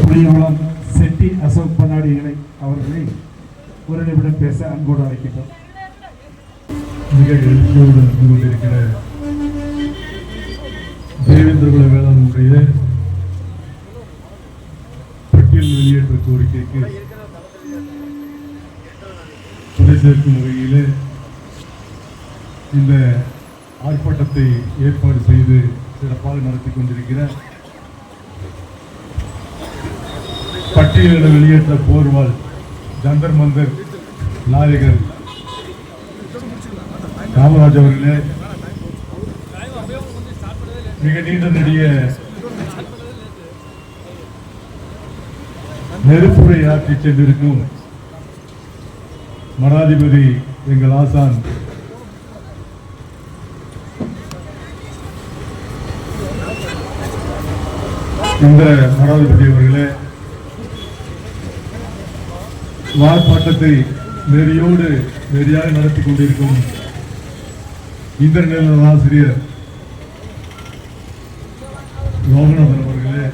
புலிகுளம் செட்டி அசோக் பண்ணாடிகளை அவர்களை ஒரு நிமிடம் பேச அன்போடு அழைக்கின்றோம். மிக எழுச்சியோடு நடந்து கொண்டிருக்கிற தேவேந்திரகுல வேளாண்மையுடைய பட்டியல் வெளியேற்ற கோரிக்கைக்கு துணை சேர்க்கும் வகையிலே இந்த ஆர்ப்பாட்டத்தை ஏற்பாடு செய்து சிறப்பாக நடத்தி கொண்டிருக்கிற பட்டியலிட வெளியேற்ற போர்வால் ஜந்தர் மந்தர் நாயகர் காமராஜ் அவர்களே மிக நீண்ட நெடிய நெருப்புரை ஆற்றி சென்றிருக்கும் மடாதிபதி எங்கள் ஆசான். இந்த மடாதிபதி அவர்களே வார்ப்பாட்டத்தை நெறியோடு நெறியாக நடத்தி கொண்டிருக்கும் இந்திரநில ஆசிரியர் லோகநாதன் அவர்களே.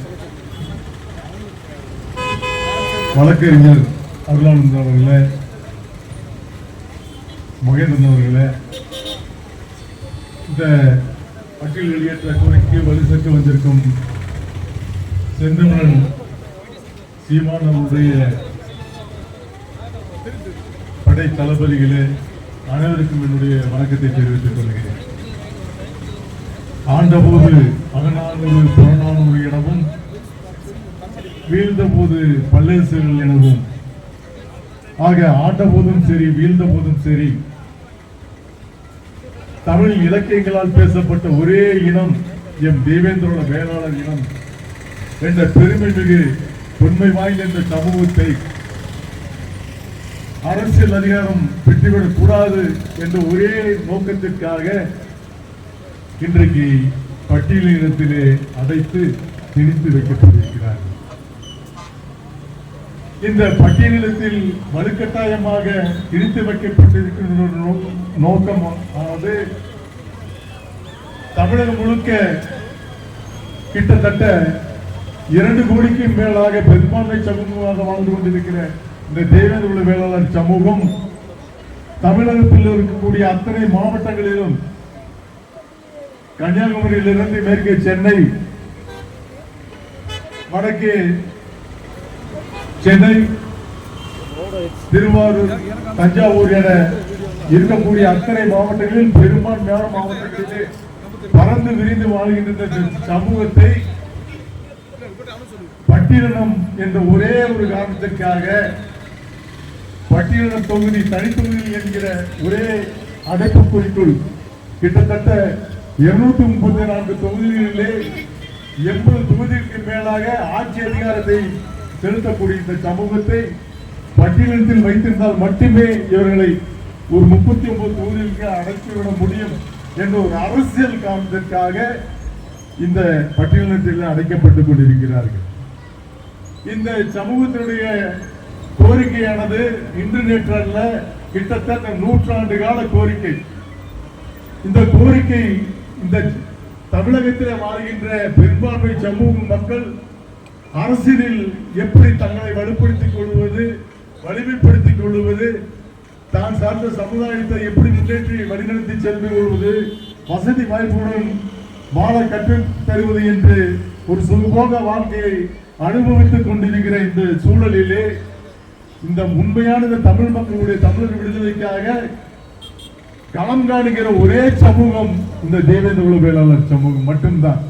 வழக்கறிஞர் அருளானந்தன் அவர்களே. மகேந்திரன் அவர்களே. இந்த பட்டியல் வெளியேற்ற கோரிக்கைக்கு வலு சேர்க்க வந்திருக்கும் செந்தமரன் சீமான் அவருடைய படை தளபதிகளே அனைவருக்கும் என்னுடைய வணக்கத்தை தெரிவித்துக் கொள்கிறேன். ஆண்டபோது அகநானூறு புறநானூறு எனவும் வீழ்ந்த போது பல்லேசர்கள் எனவும். ஆக ஆண்ட போதும் சரி வீழ்ந்த போதும் சரி. தமிழ் இலக்கியங்களால் பேசப்பட்ட ஒரே இனம் எம் தேவேந்திரோட வேளாளர் இனம். என்ற பெருமை மிகு உண்மை வாய்ந்த இந்த சமூகத்தை அரசியல் அதிகாரம் பெற்றுவிடக் கூடாது என்ற ஒரே நோக்கத்திற்காக இன்றைக்கு பட்டியலினத்திலே அடைத்து திணித்து வைக்கப்பட்டிருக்கிறார். இந்த பட்டியலினத்தில் வலுக்கட்டாயமாக திணித்து வைக்கப்பட்டிருக்கின்ற நோக்கம் ஆனது தமிழகம் முழுக்க கிட்டத்தட்ட இரண்டு கோடிக்கும் மேலாக பெரும்பான்மை சமூகமாக வாழ்ந்து கொண்டிருக்கிற இந்த தேவேந்திர குல வேளாளர் சமூகம் தமிழகத்தில் இருக்கக்கூடிய அத்தனை மாவட்டங்களிலும் கன்னியாகுமரியிலிருந்து மேற்கே சென்னை வடக்கே சென்னை திருவாரூர் தஞ்சாவூர் என இருக்கக்கூடிய அத்தனை மாவட்டங்களில் பெரும்பான்மையான மாவட்டங்களிலே பறந்து விரிந்து வாழ்கின்ற சமூகத்தை பட்டியலினம் என்ற ஒரே ஒரு காரணத்திற்காக பட்டியலினம் தொகுதி தனித்தொகுதி என்கிற ஒரே அடைப்புக்குறிக்குள் கிட்டத்தட்ட இருநூத்தி முப்பத்தி நான்கு தொகுதிகளிலே எண்பது தொகுதிக்கு மேலாக ஆட்சி அதிகாரத்தை செலுத்தக்கூடிய இந்த சமூகத்தை பட்டியலத்தில் வைத்திருந்தால் மட்டுமே இவர்களை ஒரு முப்பத்தி ஒன்பது தொகுதிகளுக்கு அடைத்துவிட முடியும் என்ற ஒரு அரசியல் காரணத்திற்காக இந்த பட்டியலத்தில் அடைக்கப்பட்டுக் கொண்டிருக்கிறார்கள். இந்த சமூகத்தினுடைய கோரிக்கையானது இன்று நேற்று அல்ல கிட்டத்தட்ட நூற்றாண்டு கால கோரிக்கை. இந்த கோரிக்கை இந்த தமிழகத்தில் வாழ்கின்ற பெரும்பான்மை சமூக மக்கள் அரசியலில் எப்படி தங்களை வலுப்படுத்திக் கொள்வது வலிமைப்படுத்திக் கொள்வது தான் சார்ந்த சமுதாயத்தை எப்படி முன்னேற்றி வழிநடத்தி சென்று கொள்வது வசதி வாய்ப்புடன் வாழ கற்றுத் தருவது என்று ஒரு சுகபோக வாழ்க்கையை அனுபவித்துக் கொண்டிருக்கிற இந்த சூழலிலே இந்த உண்மையான இந்த தமிழ் மக்களுடைய தமிழர் விடுதலைக்காக களம் காணுகிற ஒரே சமூகம் இந்த தேவேந்திர குல வேளாளர் சமூகம் மட்டும்தான்.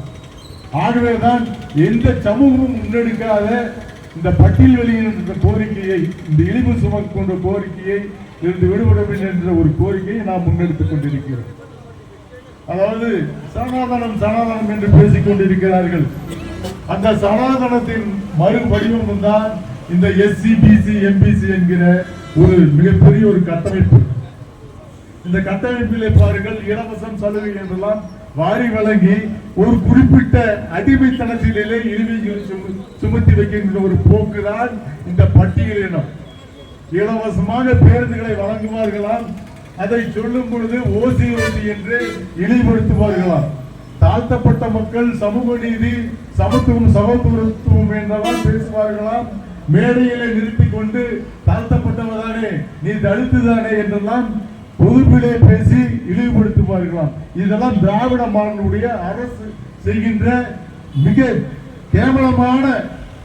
ஆகவேதான் எந்த சமூகமும் முன்னெடுக்காத இந்த பட்டியல் வெளியின கோரிக்கையை இந்த இழிவு சுமக்கின்ற கோரிக்கையை இருந்து விடுபட வேண்டும் என்ற ஒரு கோரிக்கையை நாம் முன்னெடுத்துக் கொண்டிருக்கிறோம். அதாவது சனாதனம் சனாதனம் என்று பேசிக் கொண்டிருக்கிறார்கள். அந்த சனாதனத்தின் மறு வடிவம் தான் இந்த எஸ்சி பிசி எம்பிசி என்கிற ஒரு மிகப்பெரிய ஒரு கட்டமைப்பு. இந்த கட்டமைப்பிலே பாருங்கள் இலவசம் சலுகை என்றெல்லாம் வாரி வழங்கி ஒரு குறிப்பிட்ட அடிமைத்தனத்திலே இழிவை சும- சுமத்தி வைக்கின்ற ஒரு போக்குதான் இந்த பட்டியலினம். இலவசமாக பேருந்துகளை வழங்குவார்களாம் அதை சொல்லும் பொழுது ஓசி ஓசி என்று இழிவுபடுத்துவார்களாம். தாழ்த்தப்பட்ட மக்கள் சமூக நீதி சமத்துவம் சமத்துவத்துவம் என்றெல்லாம் பேசுவார்களாம். மேடையிலே நிறுத்திக் கொண்டு தாழ்த்தப்பட்டவதானே நீ தலித்துதானே என்றெல்லாம் பொதுப்பிலே பேசி இழிவுபடுத்துவார்களாம். இதெல்லாம் திராவிட மாணவனுடைய அரசு செய்கின்ற மிக கேவலமான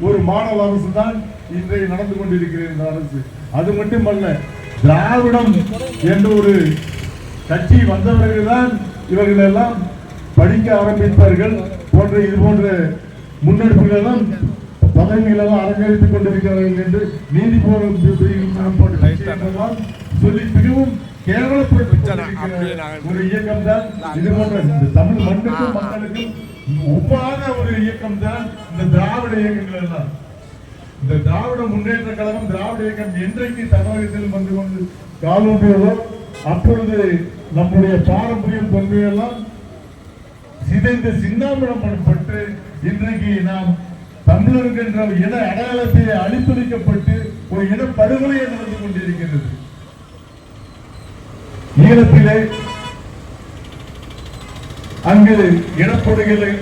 ஒரு மாணவ அரசு தான் இன்றைய நடந்து கொண்டிருக்கிறது இந்த அரசு. அது மட்டுமல்ல திராவிடம் என்ற ஒரு கட்சி வந்தவர்கள் தான் இவர்கள் எல்லாம் படிக்க ஆரம்பித்தார்கள் போன்ற இது போன்ற முன்னெடுப்புகள் எல்லாம் எல்லாம் அலங்கரித்துக் கொண்டிருக்கிறார்கள் என்று நீதி போராட்டம் போன்ற கட்சிகளெல்லாம் சொல்லி மிகவும் கேவலப்படுத்திக் கொண்டிருக்கிற ஒரு இயக்கம் தான். இது போன்ற இந்த தமிழ் மண்ணுக்கும் மக்களுக்கும் ஒப்பாத ஒரு இயக்கம் தான் இந்த திராவிட இயக்கங்கள் எல்லாம். இந்த திராவிட முன்னேற்ற கழகம் திராவிட இயக்கம் என்றைக்கு தமிழகத்தில் வந்து கொண்டு காலூன்றியதோ அப்பொழுது நம்முடைய பாரம்பரியம் தொன்மையெல்லாம் சிதைந்து சின்னாமிடம் பண்ணப்பட்டு இன்றைக்கு நாம் தமிழர்கள் என்ற இன அடையாளத்தை அழித்தொழிக்கப்பட்டு ஒரு இன படுகொலையை நடந்து கொண்டிருக்கிறது ஈழத்திலே அங்கு இனப்படுகொலை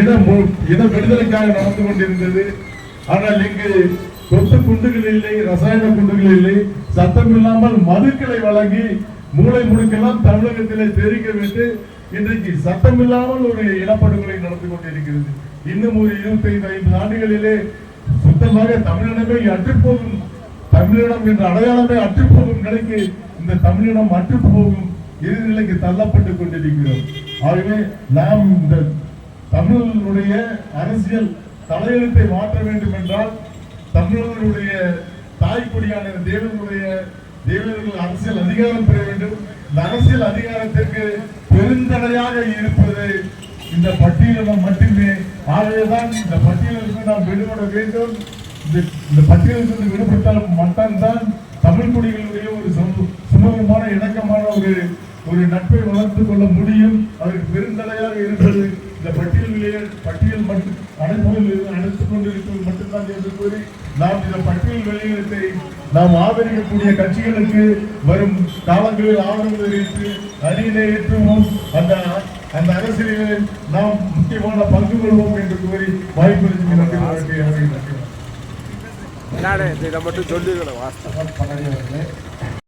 இன இன விடுதலைக்காக நடந்து கொண்டிருந்தது. ஆனால் இங்கு கொத்து குண்டுகள் இல்லை ரசாயன குண்டுகள் இல்லை. சத்தம் இல்லாமல் மதுக்களை வழங்கி மூளை முடுக்கெல்லாம் தமிழகத்திலே தெரிவிக்க விட்டு இன்றைக்கு சத்தம் இல்லாமல் ஒரு இனப்படுகொலை நடந்து கொண்டிருக்கிறது. இன்னும் ஒரு இருபத்தைந்து ஐந்து ஆண்டுகளிலே சுத்தமாக தமிழினமே அற்றுப்போகும். தமிழினம் என்ற அடையாளமே அற்றுப்போகும் நிலைக்கு இந்த தமிழினம் அற்றுப்போகும் இறுதி தள்ளப்பட்டு கொண்டிருக்கிறோம். ஆகவே நாம் இந்த தமிழர்களுடைய அரசியல் தலையெழுத்தை மாற்ற வேண்டும் என்றால் தமிழர்களுடைய தாய்க்குடியான தேவர்களுடைய தேவர்கள் அரசியல் அதிகாரம் பெற வேண்டும். இந்த அரசியல் அதிகாரத்திற்கு பெருந்தடையாக இருப்பது இந்த பட்டியலிடம் மட்டுமே ஆகவேதான் இந்த பட்டியலிருந்து நாம் விடுபட வேண்டும். இந்த பட்டியலிருந்து விடுபட்டால் மட்டும்தான் தமிழ் குடிகளுடைய ஒரு சுமூகமான இணக்கமான ஒரு ஒரு நட்பை வளர்த்து கொள்ள முடியும். அதற்கு பெருந்தடையாக இருப்பது இந்த பட்டியலிலே பட்டியல் மட்டும் அடைப்புகளில் அடைத்துக் கொண்டிருப்பது மட்டும்தான் என்று கூறி நாம் இந்த பட்டியல் வெளியிடத்தை நாம் ஆதரிக்கக்கூடிய கட்சிகளுக்கு வரும் காலங்களில் ஆதரவு தெரிவித்து அணியிலே ஏற்றுவோம். அந்த அந்த அரசியலில் நாம் முக்கியமான பங்கு கொள்வோம் என்று கூறி வாய்ப்பு இதை மட்டும் சொல்லிருக்கணும் வாஸ்தவம். அவர்களே.